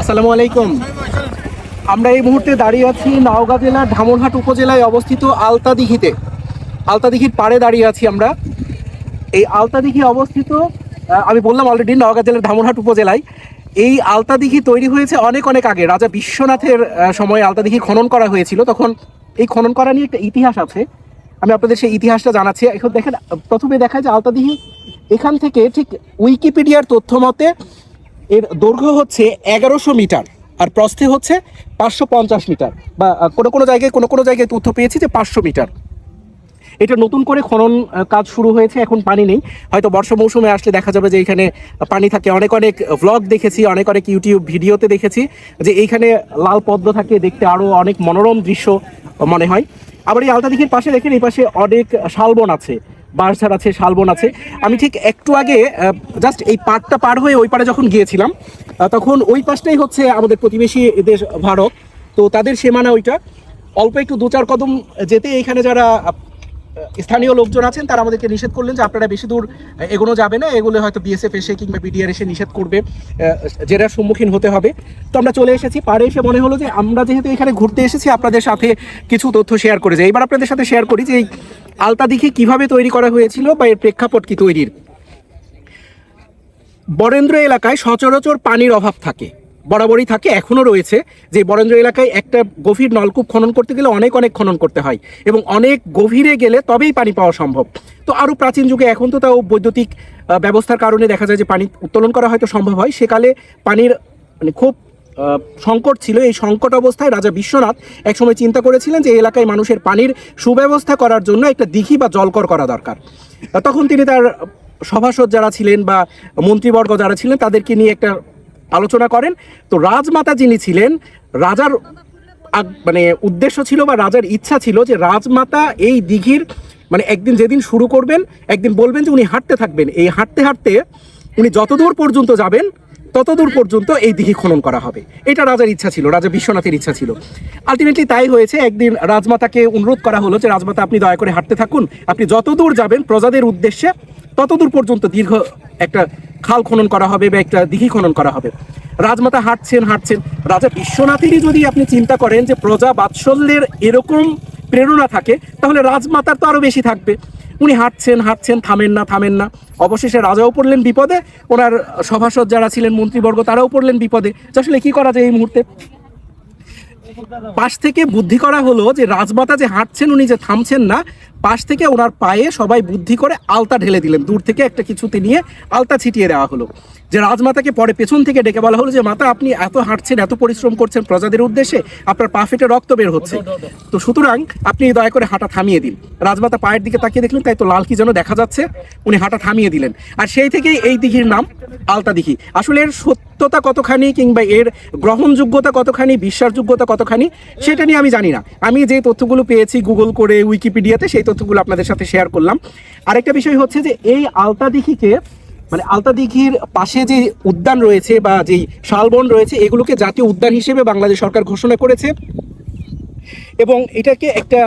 আসসালামু আলাইকুম। আমরা এই মুহূর্তে দাঁড়িয়ে আছি নওগাঁ জেলার ধামরহাট উপজেলায় অবস্থিত আলতাদিঘিতে। আলতাদিঘির পাড়ে দাঁড়িয়ে আছি আমরা। এই আলতাদিঘি অবস্থিত আমি বললাম অলরেডি নওগাঁ জেলার ধামরহাট উপজেলায়। এই আলতাদিঘি তৈরি হয়েছে অনেক অনেক আগে। রাজা বিশ্বনাথের সময় আলতাদিঘি খনন করা হয়েছিল। তখন এই খনন করা নিয়ে একটা ইতিহাস আছে। আমি আপনাদের সেই ইতিহাসটা জানাচ্ছি। এখন দেখেন, প্রথমে দেখায় যে আলতাদিঘি এখান থেকে ঠিক উইকিপিডিয়ার তথ্য মতে এর দৈর্ঘ্য হচ্ছে এগারোশো মিটার আর প্রস্থে হচ্ছে পাঁচশো পঞ্চাশ মিটার। বা কোনো কোনো জায়গায়, কোনো কোনো জায়গায় তথ্য পেয়েছি যে পাঁচশো মিটার। এটা নতুন করে খনন কাজ শুরু হয়েছে, এখন পানি নেই। হয়তো বর্ষা মৌসুমে আসলে দেখা যাবে যে এখানে পানি থাকে। অনেক অনেক ভ্লগ দেখেছি, অনেক অনেক ইউটিউব ভিডিওতে দেখেছি যে এইখানে লাল পদ্ম থাকে, দেখতে আরও অনেক মনোরম দৃশ্য মনে হয়। আবার এই আলতা দিঘির পাশে দেখেন, এই পাশে অনেক শালবন আছে। বাঁশঝাড় আছে, শালবন আছে। আমি ঠিক একটু আগে জাস্ট এই পাড়টা পার হয়ে ওই পাড়ে যখন গিয়েছিলাম তখন ওই পাশটাই হচ্ছে আমাদের প্রতিবেশী দেশ ভারত। তো তাদের সীমানা ওইটা। অল্প একটু দু চার কদম যেতে এখানে যারা স্থানীয় লোকজন আছেন, তারা আমাদেরকে নিষেধ করলেন যে আপনারা বেশি দূর এগোনো যাবে না। এগুলো হয়তো বিএসএফ এসে কিংবা বিডিআর এসে নিষেধ করবে জেরার সম্মুখীন হতে হবে। তো আমরা চলে এসেছি। পাড়ে এসে মনে হলো যে আমরা যেহেতু এখানে ঘুরতে এসেছি, আপনাদের সাথে কিছু তথ্য শেয়ার করে যাই। এবার আপনাদের সাথে শেয়ার করি যে আলতা দিঘি কীভাবে তৈরি করা হয়েছিল বা এর প্রেক্ষাপট কি তৈরির? বরেন্দ্র এলাকায় সচরাচর পানির অভাব থাকে, বরাবরই থাকে, এখনও রয়েছে যে বরেন্দ্র এলাকায় একটা গভীর নলকূপ খনন করতে গেলে অনেক অনেক খনন করতে হয় এবং অনেক গভীরে গেলে তবেই পানি পাওয়া সম্ভব। তো আরও প্রাচীন যুগে এখন তো তাও বৈদ্যুতিক ব্যবস্থার কারণে দেখা যায় যে পানি উত্তোলন করা হয়তো সম্ভব হয়। সেকালে পানির মানে খুব সংকট ছিল। এই সংকট অবস্থায় রাজা বিশ্বনাথ একসময় চিন্তা করেছিলেন যে এলাকায় মানুষের পানির সুব্যবস্থা করার জন্য একটা দিঘি বা জলকর করা দরকার। তখন তিনি তার সভাসদ যারা ছিলেন বা মন্ত্রীবর্গ যারা ছিলেন, তাদেরকে নিয়ে একটা আলোচনা করেন। তো রাজমাতা যিনি ছিলেন, রাজার মানে উদ্দেশ্য ছিল বা রাজার ইচ্ছা ছিল যে রাজমাতা এই দিঘির মানে একদিন যেদিন শুরু করবেন, একদিন বলবেন যে উনি হাঁটতে থাকবেন। এই হাঁটতে হাঁটতে উনি যতদূর পর্যন্ত যাবেন ততদূর পর্যন্ত এই দিঘি খনন করা হবে। এটা রাজার ইচ্ছা ছিল, রাজা বিশ্বনাথের ইচ্ছা ছিল। আলটিমেটলি তাই হয়েছে, একদিন রাজমাতাকে অনুরোধ করা হলো যে, রাজমাতা আপনি দয়া করে হাঁটতে থাকুন, আপনি যতদূর যাবেন প্রজাদের উদ্দেশ্যে, ততদূর পর্যন্ত দীর্ঘ একটা খাল খনন করা হবে বা একটা দিঘি খনন করা হবে। রাজমাতা হাঁটছেন হাঁটছেন। রাজা বিশ্বনাথেরই যদি আপনি চিন্তা করেন যে, প্রজা বাৎসল্যের এরকম প্রেরণা থাকে, তাহলে রাজমাতার তো আরও বেশি থাকবে। উনি হাঁটছেন হাঁটছেন, থামেন না থামেন না। অবশেষে রাজাও পড়লেন বিপদে, ওনার সভাসদ যারা ছিলেন মন্ত্রীবর্গ, তারাও পড়লেন বিপদে। আসলে কী করা যায় এই মুহূর্তে? পাশ থেকে বুদ্ধি করা হলো যে রাজমাতা যে হাঁটছেন উনি যে থামছেন না পাশ থেকে ওনার পায়ে সবাই বুদ্ধি করে আলতা ঢেলে দিলেন। দূর থেকে একটা কিছুতে নিয়ে আলতা ছিটিয়ে দেওয়া হলো। যে রাজমাতাকে পরে পেছন থেকে ডেকে বলা হলো যে মাতা আপনি এত হাঁটছেন এত পরিশ্রম করছেন প্রজাদের উদ্দেশ্যে আপনার পা ফেটে রক্ত বের হচ্ছে। তো সুতরাং আপনি দয়া করে হাঁটা থামিয়ে দিন। রাজমাতা পায়ের দিকে তাকিয়ে দেখলেন তাই তো লাল কি যেন দেখা যাচ্ছে? উনি হাঁটা থামিয়ে দিলেন। আর সেই থেকেই এই দিঘির নাম আলতা দিঘি। আসলে এর সত্যতা কতখানি কিংবা এর গ্রহণযোগ্যতা কতখানি, বিশ্বাসযোগ্যতা কতখানি, সেটা নিয়ে আমি জানি না। আমি যে তথ্যগুলো পেয়েছি গুগল করে, উইকিপিডিয়াতে, সেই তথ্যগুলো আপনাদের সাথে শেয়ার করলাম। আরেকটা বিষয় হচ্ছে যে, এই আলতা দিঘিকে মানে আলতা দিঘির পাশে যে উদ্যান রয়েছে বা যেই শালবন রয়েছে, এগুলোকে জাতীয় উদ্যান হিসেবে বাংলাদেশ সরকার ঘোষণা করেছে। এবং এটাকে একটা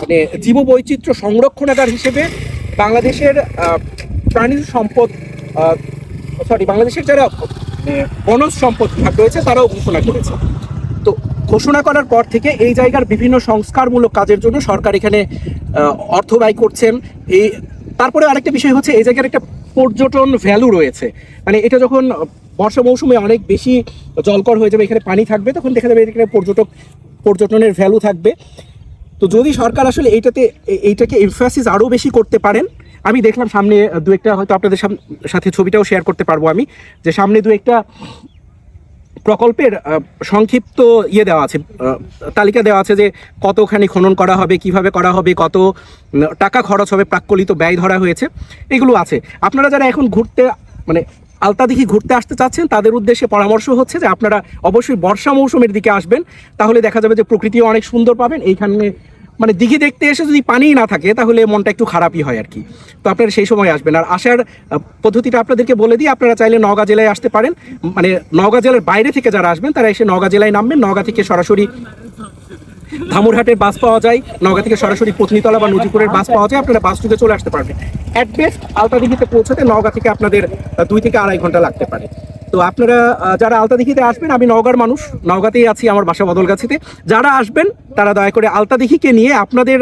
মানে জীববৈচিত্র্য সংরক্ষণাগার হিসেবে বাংলাদেশের প্রাণী সম্পদ সরি বাংলাদেশের যারা বনজ সম্পদ বিভাগ রয়েছে, তারাও ঘোষণা করেছে। তো ঘোষণা করার পর থেকে এই জায়গার বিভিন্ন সংস্কারমূলক কাজের জন্য সরকার এখানে অর্থ ব্যয় করছেন। এই, তারপরে আরেকটা বিষয় হচ্ছে, এই জায়গার একটা পর্যটন ভ্যালু রয়েছে। মানে এটা যখন বর্ষা মৌসুমে অনেক বেশি জলকর হয়ে যাবে, এখানে পানি থাকবে, তখন দেখা যাবে এখানে পর্যটক, পর্যটনের ভ্যালু থাকবে। তো যদি সরকার আসলে এইটাতে এইটাকে এমফাসিস আরও বেশি করতে পারেন আমি দেখলাম সামনে দু একটা হয়তো আপনাদের সাথে ছবিটাও শেয়ার করতে পারব আমি, যে সামনে দু একটা প্রকল্পের সংক্ষিপ্ত ইয়ে দেওয়া আছে তালিকা দেওয়া আছে যে কতখানি খনন করা হবে, কীভাবে করা হবে, কত টাকা খরচ হবে, প্রাক্কলিত ব্যয় ধরা হয়েছে, এগুলো আছে। আপনারা যারা এখন ঘুরতে মানে আলতা আলতাদিঘি ঘুরতে আসতে চাচ্ছেন, তাদের উদ্দেশ্যে পরামর্শ হচ্ছে যে আপনারা অবশ্যই বর্ষা মৌসুমের দিকে আসবেন, তাহলে দেখা যাবে যে প্রকৃতিও অনেক সুন্দর পাবেন, এইখানে মানে দিঘি দেখতে এসে যদি পানিই না থাকে, তাহলে মনটা একটু খারাপই হয় আর কি তো আপনারা সেই সময় আসবেন। আর আসার পদ্ধতিটা আপনাদেরকে বলে দিই, আপনারা চাইলে নওগাঁ জেলায় আসতে পারেন। মানে নওগাঁ জেলার বাইরে থেকে যারা আসবেন, তারা এসে নওগাঁ জেলায় নামবেন। নওগাঁ থেকে সরাসরি ধামুরহাটের বাস পাওয়া যায়, নওগাঁ থেকে সরাসরি পত্নীতলা বা নজিপুরের বাস পাওয়া যায়, আপনারা বাস যুগে চলে আসতে পারবেন। অ্যাট বেস্ট আলতাদিঘিতে পৌঁছাতে নওগাঁ থেকে আপনাদের দুই থেকে আড়াই ঘণ্টা লাগতে পারে। তো আপনারা যারা আলতাদিঘিতে আসবেন, আমি নওগাঁর মানুষ, নওগাঁতেই আছি আমার বাসা বদলগাছিতে। যারা আসবেন, তারা দয়া করে আলতাদিঘিকে নিয়ে আপনাদের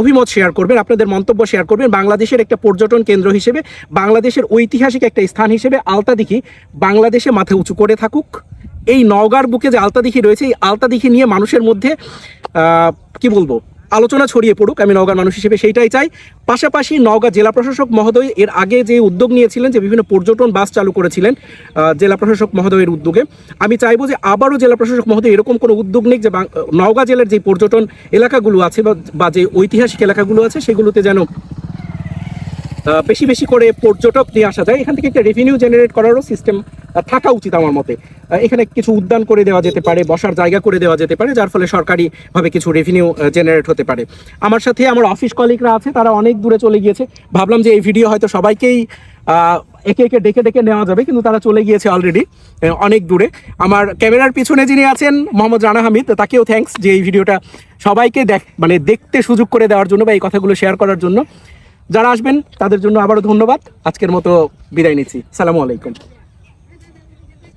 অভিমত শেয়ার করবেন, আপনাদের মন্তব্য শেয়ার করবেন। বাংলাদেশের একটা পর্যটন কেন্দ্র হিসেবে, বাংলাদেশের ঐতিহাসিক একটা স্থান হিসেবে আলতাদিঘি বাংলাদেশে মাথা উঁচু করে থাকুক। এই নওগাঁর বুকে যে আলতাদিঘি রয়েছে, এই আলতাদিঘি নিয়ে মানুষের মধ্যে কি বলব? আলোচনা ছড়িয়ে পড়ুক, আমি নওগাঁর মানুষ হিসেবে সেইটাই চাই। পাশাপাশি নওগাঁ জেলা প্রশাসক মহোদয় এর আগে যে উদ্যোগ নিয়েছিলেন, যে বিভিন্ন পর্যটন বাস চালু করেছিলেন জেলা প্রশাসক মহোদয়ের উদ্যোগে, আমি চাইব যে আবারও জেলা প্রশাসক মহোদয় এরকম কোনো উদ্যোগ নিক যে নওগাঁ জেলার যে পর্যটন এলাকাগুলো আছে বা- যে ঐতিহাসিক এলাকাগুলো আছে, সেগুলোতে যেন বেশি বেশি করে পর্যটক নিয়ে আসা যায়। এখান থেকে একটা রেভিনিউ জেনারেট করারও সিস্টেম থাকা উচিত আমার মতে। এখানে কিছু উদ্যান করে দেওয়া যেতে পারে, বসার জায়গা করে দেওয়া যেতে পারে, যার ফলে সরকারিভাবে কিছু রেভিনিউ জেনারেট হতে পারে। আমার সাথে আমার অফিস কলিগরা আছে, তারা অনেক দূরে চলে গিয়েছে। ভাবলাম যে এই ভিডিও হয়তো সবাইকেই একে একে ডেকে ডেকে নেওয়া যাবে, কিন্তু তারা চলে গিয়েছে অলরেডি অনেক দূরে। আমার ক্যামেরার পিছনে যিনি আছেন, মোহাম্মদ রানা হামিদ, তাকেও থ্যাঙ্কস যে এই ভিডিওটা সবাইকে দেখ মানে দেখতে সুযোগ করে দেওয়ার জন্য বা এই কথাগুলো শেয়ার করার জন্য। যারা আসবেন, তাদের জন্য আবারও ধন্যবাদ। আজকের মতো বিদায় নিচ্ছি। সালামু আলাইকুম।